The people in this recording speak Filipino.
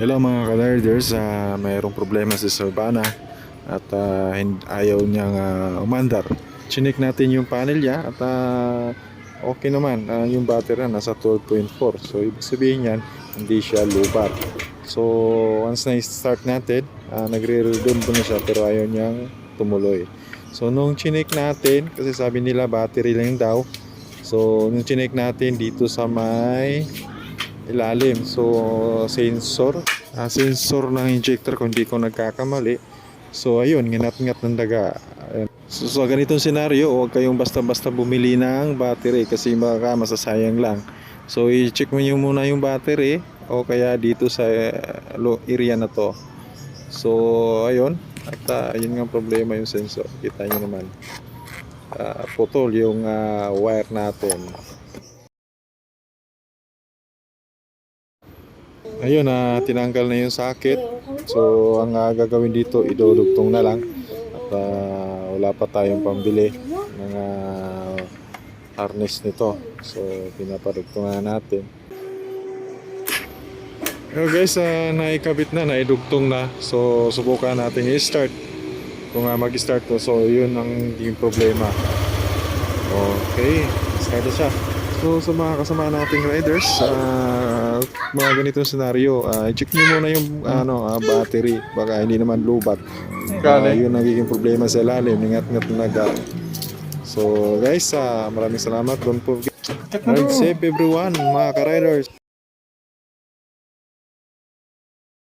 Hello mga ka-riders, Ah, mayroong problema si Savannah at hin- ayaw niyang ah, umandar. Chinik natin yung panel niya at ah, okay naman, Ah, yung battery na nasa 12.4. So ibig sabihin yan, hindi siya lubat. So once na start natin, uh, nagre-redoom na siya pero ayaw niyang tumuloy. So nung chinik natin, kasi sabi nila battery lang daw. So nung chinik natin dito sa may ilalim. So, sensor. ah, sensor ng injector kung hindi ko nagkakamali. So, ayun, nginat-ngat ng daga. Ayun. So, so, ganitong senaryo, huwag kayong basta-basta bumili ng battery kasi baka masasayang lang. So, i-check mo nyo muna yung battery o kaya dito sa eh, area na to. So, ayun. At ah, yun nga problema yung sensor. Kita nyo naman. Ah, putol yung ah, wire natin. Ayun na tinanggal na yung socket. So ang ah, gagawin dito idudugtong na lang at ah, wala pa tayong pambili ng ah, harness nito. So pinapadugtong na natin. So guys, ah, naikabit na, naidugtong na. So subukan natin i-start. Kung ah, mag-start to, so yun ang yung problema. Okay, start na siya. So sa mga kasama nating riders, ah, mga ganitong senaryo, ah, check nyo muna yung ano, ah, battery. Baka hindi naman lubat. Uh, yun nagiging problema sa ilalim, ingat-ngat na naga. So guys, ah, maraming salamat. Don't forget. Ride safe everyone, mga ka-riders.